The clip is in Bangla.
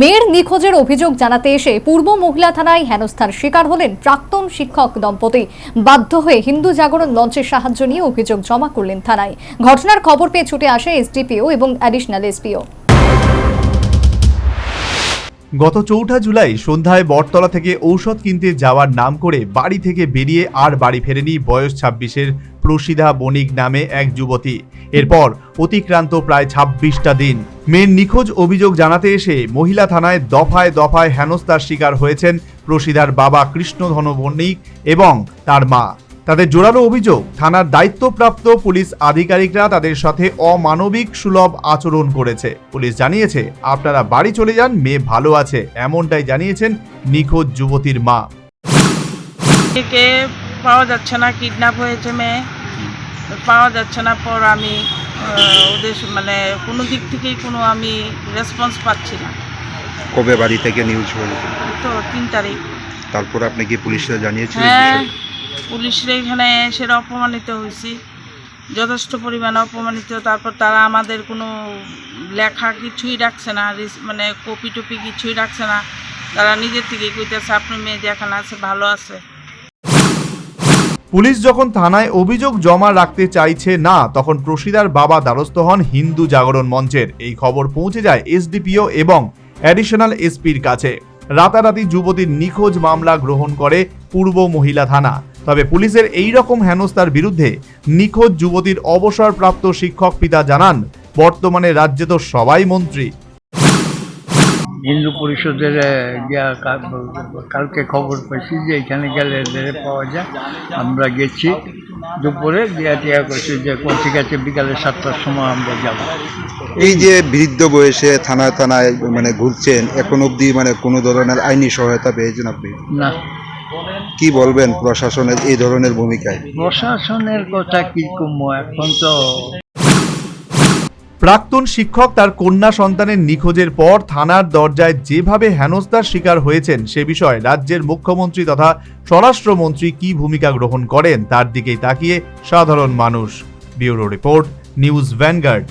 মেয়ের নিখোঁজের অভিযোগ জানাতে এসে পূর্ব মহিলা থানায় হেনস্থার শিকার হলেন প্রাক্তন শিক্ষক দম্পতি। বাধ্য হয়ে হিন্দু জাগরণ লঞ্চের সাহায্য নিয়ে অভিযোগ জমা করলেন থানায়। ঘটনার খবর পেয়ে ছুটে আসে এসডিপিও এবং অ্যাডিশনাল এসপিও। গত চৌঠা জুলাই সন্ধ্যায় বটতলা থেকে ঔষধ কিনতে যাওয়ার নাম করে বাড়ি থেকে বেরিয়ে আর বাড়ি ফেরেনি বয়স ছাব্বিশের প্রসিধা বণিক নামে এক যুবতী। এরপর অতিক্রান্ত প্রায় ছাব্বিশটা দিন। মেয়ের নিখোঁজ অভিযোগ জানাতে এসে মহিলা থানায় দফায় দফায় হেনস্থার শিকার হয়েছেন প্রসিদার বাবা কৃষ্ণধন বণিক এবং তার মা। তাদের জোরালো অভিযোগ, থানার দায়িত্বপ্রাপ্ত পুলিশ আধিকারিকরা তাদের সাথে অমানবিক সুলভ আচরণ করেছে। পুলিশ জানিয়েছে, আপনারা বাড়ি চলে যান, মেয়ে ভালো আছে। এমনটাই জানিয়েছেন নিখোঁজ যুবতীর মা। পাওয়া যাচ্ছে না কিডন্যাপ হয়েছে মেয়ে। পাওয়া যাচ্ছে না পর আমি ওদের মানে কোনো দিক থেকেই কোনো আমি রেসপন্স পাচ্ছি না। কবে বাড়ি থেকে নিউজ তো তিন তারিখ। তারপর আপনি কি পুলিশরা জানিয়েছিলেন হ্যাঁ পুলিশরা এখানে সেটা অপমানিত হয়েছি। যথেষ্ট পরিমাণে অপমানিত তারপর তারা আমাদের কোনো লেখা কিছুই রাখছে না মানে কপি টপি কিছুই রাখছে না। তারা নিজের থেকে কইতেছে আপনার মেয়ে যেখানে আছে ভালো আছে। পুলিশ যখন থানায় অভিযোগ জমা রাখতে চাইছে না, তখন প্রসিদার বাবা দ্বারস্থ হন হিন্দু জাগরণ মঞ্চের। এই খবর পৌঁছে যায় এসডিপিও এবং অ্যাডিশনাল এসপির কাছে। রাতারাতি যুবতীর নিখোঁজ মামলা গ্রহণ করে পূর্ব মহিলা থানা। তবে পুলিশের এই রকম হেনস্থার বিরুদ্ধে নিখোঁজ যুবতীর অবসরপ্রাপ্ত শিক্ষক পিতা জানান, বর্তমানে রাজ্যে তো সবাই মন্ত্রী। হিন্দু পরিষদের কালকে খবর পেয়েছি যে এখানে গেলে এদের পাওয়া যায়। আমরা গেছি দুপুরে দিয়া টিয়া করছি যে কোন ঠিক আছে বিকালে সাতটার সময় আমরা যাব। এই যে বৃদ্ধ বয়সে থানায় থানায় মানে ঘুরছেন এখন অবধি মানে কোনো ধরনের আইনি সহায়তা পেয়েছেন আপনি? না। কি বলবেন প্রশাসনের এই ধরনের ভূমিকায়? প্রশাসনের কথা কি কমো? এখন তো প্রাক্তন শিক্ষক তার কন্যা সন্তানের নিখোঁজের পর থানার দরজায় যেভাবে হেনস্থার শিকার হয়েছেন সে বিষয়ে রাজ্যের মুখ্যমন্ত্রী তথা স্বরাষ্ট্রমন্ত্রী কি ভূমিকা গ্রহণ করেন তার দিকেই তাকিয়ে সাধারণ মানুষ। Bureau report, news Vanguard.